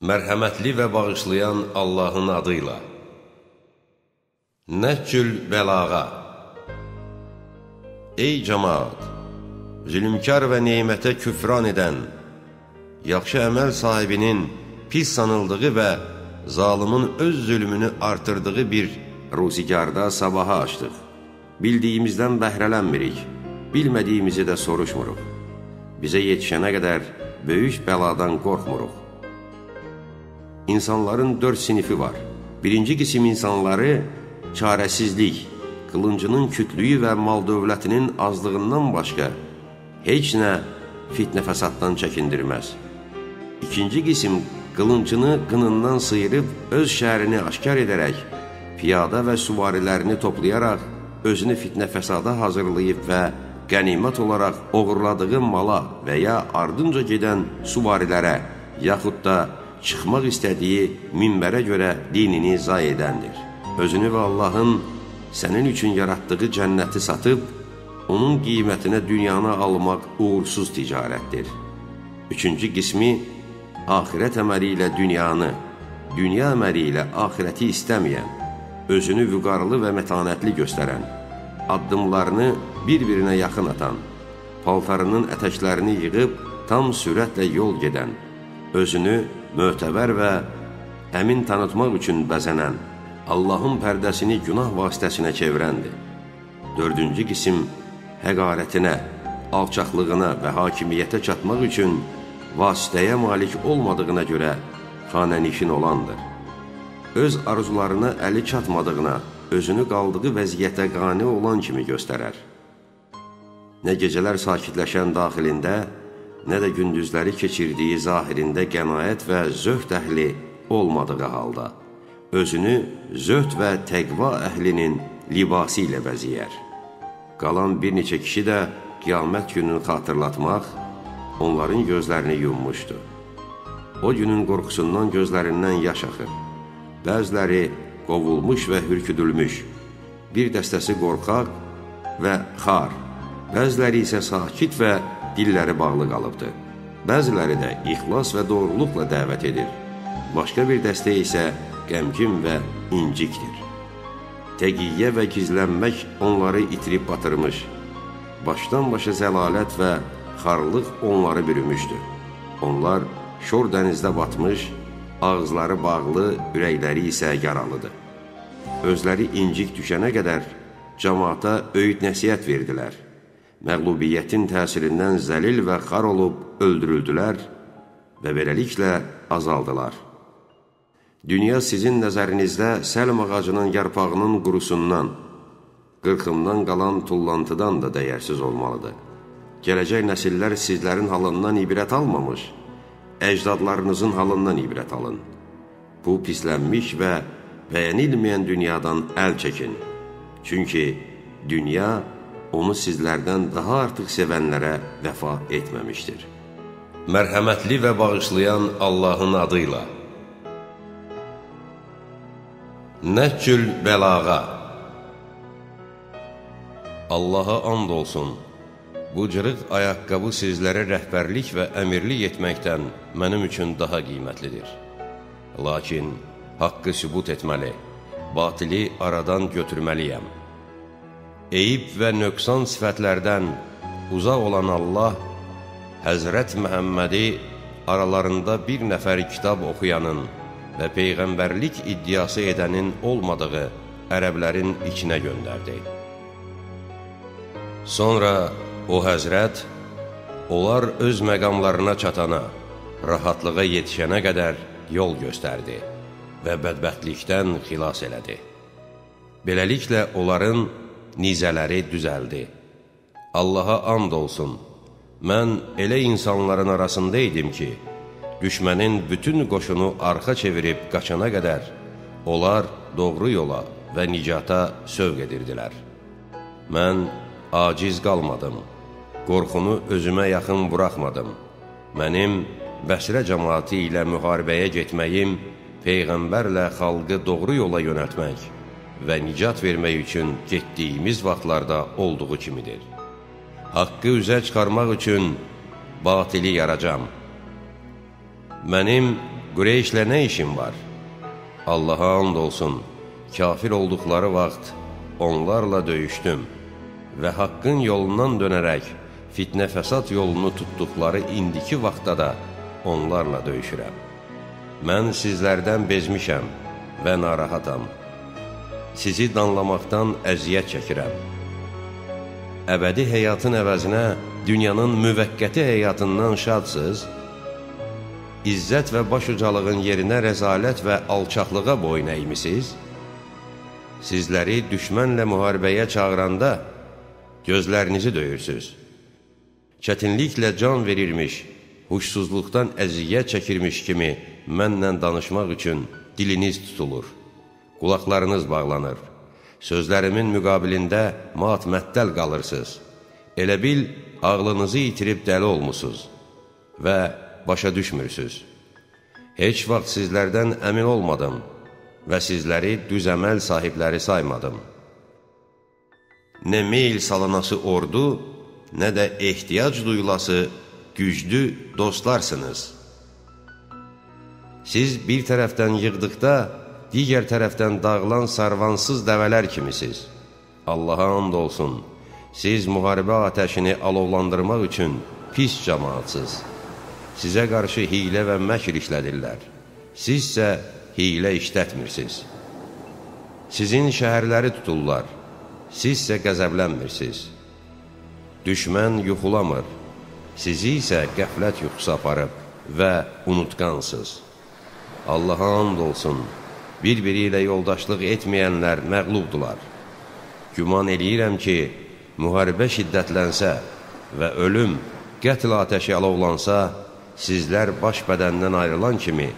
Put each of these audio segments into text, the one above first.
Mərhəmətli və bağışlayan Allahın adıyla Nəccül bəlağa Ey cəmaat! Zülümkar və neymətə küfran edən, yaxşı əməl sahibinin pis sanıldığı və zalımın öz zülmünü artırdığı bir ruzigarda sabaha açdıq. Bildiyimizdən bəhrələnmirik, bilmədiyimizi də soruşmuruq. Bizə yetişənə qədər böyük bəladan qorxmuruq. İnsanların dörd sinifi var. Birinci qisim insanları çarəsizlik, qılıncının kütlüyü və mal dövlətinin azlığından başqa heç nə fitnə fəsaddan çəkindirməz. İkinci qisim qılıncını qınından sıyırıb öz şəhərini aşkar edərək, piyada və süvarilərini toplayaraq özünü fitnə fəsada hazırlayıb və qənimət olaraq oğurladığı mala və ya ardınca gedən süvarilərə, yaxud da çıxmaq istədiyi minbərə görə dinini zay edəndir. Özünü və Allahın sənin üçün yaratdığı cənnəti satıb, onun qiymətinə dünyanı almaq uğursuz ticarətdir. Üçüncü qismi, ahirət əməli ilə dünyanı, dünya əməli ilə ahirəti istəməyən, özünü vüqarlı və mətanətli göstərən, addımlarını bir-birinə yaxın atan, paltarının ətəklərini yığıb tam sürətlə yol gedən, özünü mötəbər və əmin tanıtmaq üçün bəzənən, Allahın pərdəsini günah vasitəsinə çevirəndir. Dördüncü qisim həqarətinə, alçaqlığına və hakimiyyətə çatmaq üçün vasitəyə malik olmadığına görə xanənişin olandır. Öz arzularına əli çatmadığına, özünü qaldığı vəziyyətə qani olan kimi göstərər. Nə gecələr sakitləşən daxilində, nə də gündüzləri keçirdiyi zahirində qənaət və zöhd əhli olmadığı halda, özünü zöhd və təqva əhlinin libası ilə bəziyər. Qalan bir neçə kişi də qiyamət gününü xatırlatmaq, onların gözlərini yummuşdu. O günün qorxusundan gözlərindən yaş axır. Bəziləri qovulmuş və hürküdülmüş, bir dəstəsi qorxaq və xar, bəziləri isə sakit və dilləri bağlı qalıbdı. Bəziləri də ixlas və doğruluqla dəvət edir. Başqa bir dəstə isə qəmgin və incikdir. Təqiyyə və gizlənmək onları itirib batırmış. Başdan başa zəlalət və xarlıq onları bürümüşdü. Onlar şor dənizdə batmış, ağızları bağlı, ürəkləri isə yaralıdır. Özləri incik düşənə qədər cəmaata öyüd nəsiyyət verdilər məqlubiyyətin təsirindən zəlil və xar olub öldürüldülər və beləliklə azaldılar. Dünya sizin nəzərinizdə səlm ağacının yarpağının qurusundan, qırxımdan qalan tullantıdan da dəyərsiz olmalıdır. Gələcək nəsillər sizlərin halından ibrət almamış, əcdadlarınızın halından ibrət alın. Bu pislənmiş və bəyənilməyən dünyadan əl çəkin. Çünki dünya onu sizlərdən daha artıq sevənlərə vəfa etməmişdir. Mərhəmətli və bağışlayan Allahın adıyla Nəccül bəlağa Allaha and olsun, bu cırıq ayaqqabı sizlərə rəhbərlik və əmirlik etməkdən mənim üçün daha qiymətlidir. Lakin haqqı sübut etməli, batili aradan götürməliyəm. Eyib və nöqsan sifətlərdən uzaq olan Allah Həzrət Məhəmmədi aralarında bir nəfər kitab oxuyanın və peyğəmbərlik iddiası edənin olmadığı ərəblərin içinə göndərdi. Sonra o həzrət, onlar öz məqamlarına çatana, rahatlığa yetişənə qədər yol göstərdi və bədbəxtlikdən xilas elədi. Beləliklə, onların nizələri düzəldi. Allaha and olsun, mən elə insanların arasında idim ki, düşmənin bütün qoşunu arxa çevirib qaçana qədər, onlar doğru yola və nicata sövq edirdilər. Mən aciz qalmadım, qorxunu özümə yaxın buraxmadım. Mənim Bəsrə cəmaati ilə müharibəyə getməyim, Peyğəmbərlə xalqı doğru yola yönətmək, və nicat vermək üçün getdiyimiz vaxtlarda olduğu kimidir. Haqqı üzə çıxarmaq üçün batili yaracam. Mənim Qureyşlə nə işin var? Allaha and olsun, kafir olduqları vaxt onlarla döyüşdüm və haqqın yolundan dönərək fitnə fəsad yolunu tutduqları indiki vaxtda da onlarla döyüşürəm. Mən sizlərdən bezmişəm və narahatam. Sizi danlamaqdan əziyyət çəkirəm. Əbədi həyatın əvəzinə dünyanın müvəqqəti həyatından şadsız, İzzət və baş ucalığın yerinə rəzalət və alçaqlığa boyun əymisiz? Sizləri düşmənlə müharibəyə çağıranda gözlərinizi döyürsüz. Çətinliklə can verirmiş, huşsuzluqdan əziyyət çəkirmiş kimi mənlə danışmaq üçün diliniz tutulur, qulaqlarınız bağlanır, sözlərimin müqabilində mat-məttəl qalırsınız. Elə bil, ağlınızı itirib dəli olmusunuz və başa düşmürsünüz. Heç vaxt sizlərdən əmin olmadım və sizləri düz əməl sahibləri saymadım. Nə meyl salınası ordu, nə də ehtiyac duyulası güclü dostlarsınız. Siz bir tərəfdən yığdıqda, digər tərəfdən dağılan sarvansız dəvələr kimisiniz. Allaha and olsun, siz müharibə atəşini alovlandırmaq üçün pis cəmaatsız sizə qarşı hilə və məkr işlədirlər. Sizsə hilə işlətmirsiniz. Sizin şəhərləri tuturlar, sizsə qəzəblənmirsiniz. Düşmən yuxulamır, sizi isə qəflət yuxusu aparıb və unutqansız. Allaha and olsun, bir-biri ilə yoldaşlıq etməyənlər məqlubdular. Güman eləyirəm ki, müharibə şiddətlənsə və ölüm, qətl atəşi alovlansa, sizlər baş bədəndən ayrılan kimi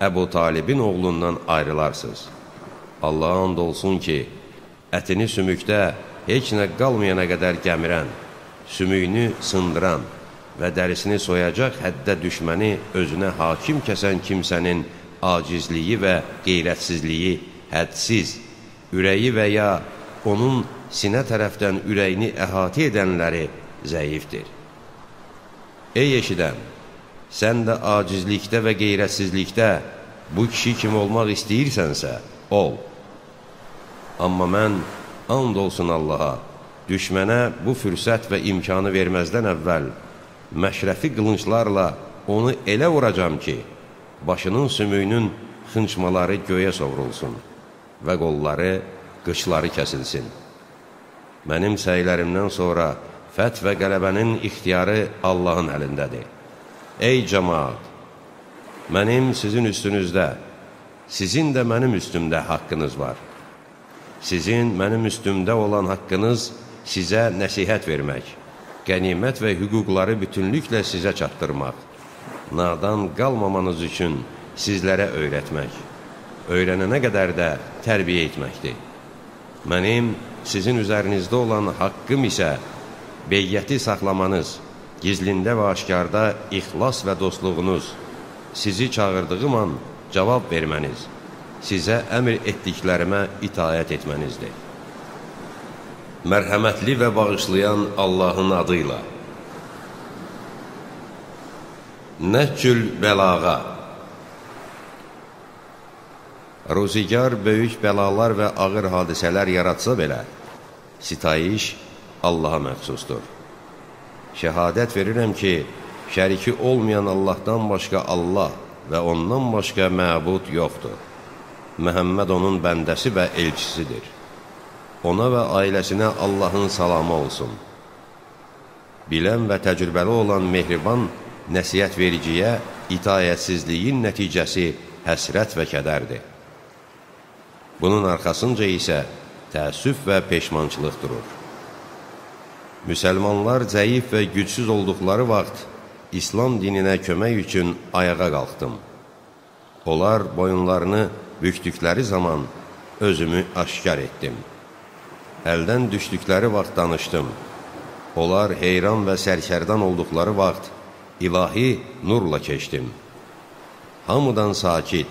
Əbu Talibin oğlundan ayrılarsınız. Allah and olsun ki, ətini sümükdə heç nə qalmayana qədər gəmirən, sümüyünü sındıran və dərisini soyacaq həddə düşməni özünə hakim kəsən kimsənin acizliyi və qeyrətsizliyi hədsiz, ürəyi və ya onun sinə tərəfdən ürəyini əhatə edənləri zəifdir. Ey eşidən! sən də acizlikdə və qeyrətsizlikdə bu kişi kimi olmaq istəyirsənsə, ol. Amma mən, and olsun Allaha, düşmənə bu fürsət və imkanı verməzdən əvvəl məşrəfi qılınçlarla onu elə vuracam ki, başının sümüyünün xınçmaları göyə sovrulsun və qolları, qıçları kəsilsin. Mənim səylərimdən sonra fət və qələbənin ixtiyarı Allahın əlindədir. Ey cəmaat! Mənim sizin üstünüzdə, sizin də mənim üstümdə haqqınız var. Sizin mənim üstümdə olan haqqınız sizə nəsihət vermək, qənimət və hüquqları bütünlüklə sizə çatdırmaq, nadan qalmamanız üçün sizlərə öyrətmək, öyrənənə qədər də tərbiyə etməkdir. Mənim sizin üzərinizdə olan haqqım isə beyyəti saxlamanız, gizlində və aşkarda ixlas və dostluğunuz, sizi çağırdığım an cavab verməniz, sizə əmr etdiklərimə itayət etmənizdir. Mərhəmətli və bağışlayan Allahın adıyla Nəhcül bəlağa Ruzigar böyük bəlalar və ağır hadisələr yaratsa belə, sitayiş Allaha məxsusdur. Şəhadət verirəm ki, şəriki olmayan Allahdan başqa Allah və ondan başqa məbud yoxdur. Məhəmməd onun bəndəsi və elçisidir. Ona və ailəsinə Allahın salamı olsun. Bilən və təcrübəli olan mehriban nəsiyyət vericiyə itayətsizliyin nəticəsi həsrət və kədərdir. Bunun arxasınca isə təəssüf və peşmançılıq durur. Müsəlmanlar zəif və gücsüz olduqları vaxt İslam dininə kömək üçün ayağa qalxdım. Onlar boyunlarını bükdükləri zaman özümü aşkar etdim. Əldən düşdükləri vaxt danışdım. Onlar heyran və sərkərdan olduqları vaxt ilahi nurla keçdim. Hamıdan sakit,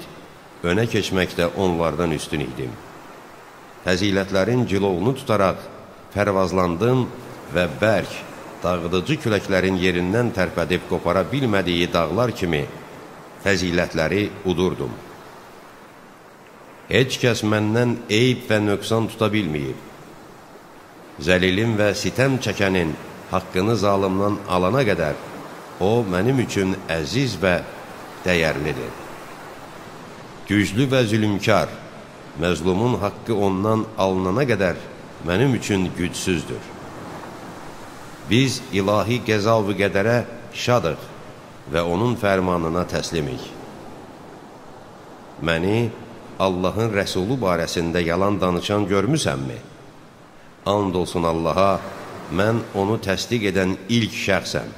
önə keçməkdə onlardan üstün idim. Fəzilətlərin cilovunu tutaraq pərvazlandım və bərk, dağıdıcı küləklərin yerindən tərpədib qopara bilmədiyi dağlar kimi fəzilətləri udurdum. Heç kəs məndən eyb və nöqsan tuta bilməyib. Zəlilin və sitəm çəkənin haqqını zalımdan alana qədər o mənim üçün əziz və dəyərlidir. Güclü və zülümkar, məzlumun haqqı ondan alınana qədər mənim üçün gücsüzdür. Biz ilahi qəza və qədərə şadıq və onun fərmanına təslimik. Məni Allahın rəsulu barəsində yalan danışan görmüsənmi? And olsun Allaha, mən onu təsdiq edən ilk şəxsəm.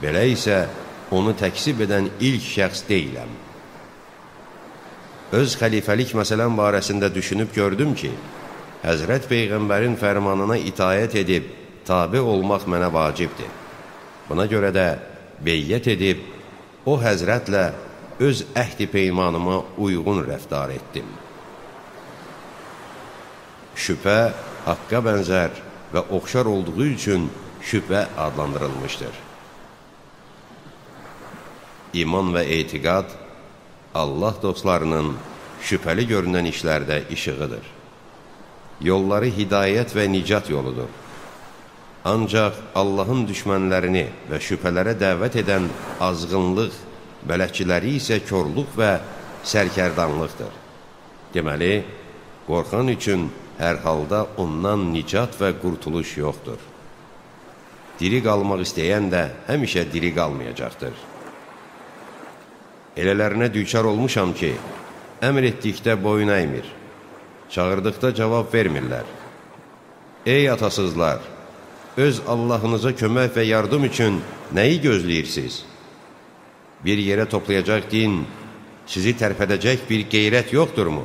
Belə isə onu təksib edən ilk şəxs deyiləm. Öz xəlifəlik məsələn barəsində düşünüb gördüm ki, Həzrət Peyğəmbərin fərmanına itayət edib, tabi olmaq mənə vacibdir. Buna görə də beyyət edib, o həzrətlə öz əhdi peymanıma uyğun rəftar etdim. Şübhə haqqa bənzər və oxşar olduğu üçün şübhə adlandırılmışdır. İman və etiqad Allah dostlarının şübhəli görünən işlərdə işığıdır. Yolları hidayət və nicat yoludur. Ancaq Allahın düşmənlərini və şübhələrə dəvət edən azğınlıq, bələkçiləri isə körluq və sərkərdanlıqdır. Deməli, qorxan üçün hər halda ondan nicat və qurtuluş yoxdur. Diri qalmaq istəyən də həmişə diri qalmayacaqdır. Elələrinə düçar olmuşam ki, əmr etdikdə boyun əymir, çağırdıqda cavab vermirlər. Ey atasızlar! öz Allahınıza kömək və yardım üçün nəyi gözləyirsiniz? Bir yerə toplayacaq din, sizi tərpədəcək bir qeyrət yoxdurmu?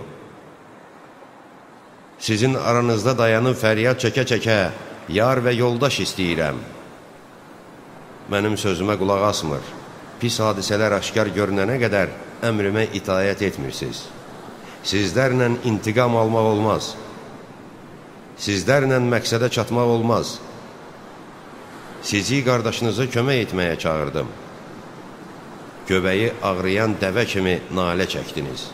Sizin aranızda dayanıb fəryad çəkə-çəkə, yar və yoldaş istəyirəm. Mənim sözümə qulaq asmır, pis hadisələr aşkar görünənə qədər əmrimə itayət etmirsiniz. Sizlərlə intiqam almaq olmaz. Sizlərlə məqsədə çatmaq olmaz sizi qardaşınıza kömək etməyə çağırdım. Göbəyi ağrıyan dəvə kimi nalə çəkdiniz.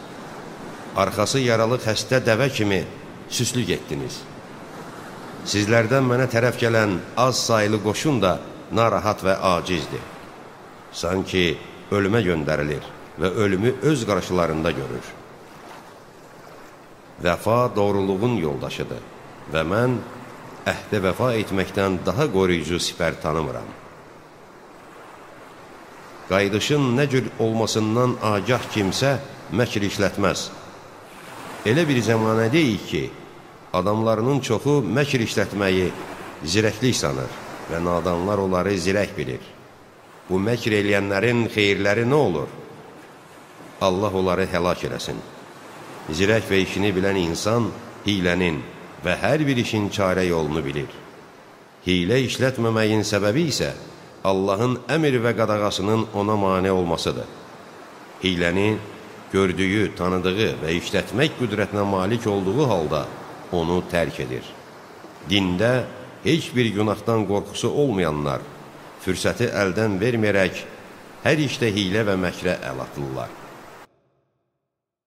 Arxası yaralı xəstə dəvə kimi süslük etdiniz. Sizlərdən mənə tərəf gələn az sayılı qoşun da narahat və acizdir. Sanki ölümə göndərilir və ölümü öz qarşılarında görür. Vəfa doğruluğun yoldaşıdır və mən əhdə vəfa etməkdən daha qoruyucu sipər tanımıram. Qaydışın nə cür olmasından agah kimsə məkr işlətməz. Elə bir zəmanədəyik ki, adamlarının çoxu məkr işlətməyi zirəklik sanır və nadanlar onları zirək bilir. Bu məkr eləyənlərin xeyirləri nə olur? Allah onları həlak eləsin. Zirək və işini bilən insan hilənin, və hər bir işin çarə yolunu bilir. Hilə işlətməməyin səbəbi isə Allahın əmr və qadağasının ona mane olmasıdır. Hiləni gördüyü, tanıdığı və işlətmək qüdrətinə malik olduğu halda onu tərk edir. Dində heç bir günahdan qorxusu olmayanlar fürsəti əldən verməyərək hər işdə hilə və məkrə əl atırlar.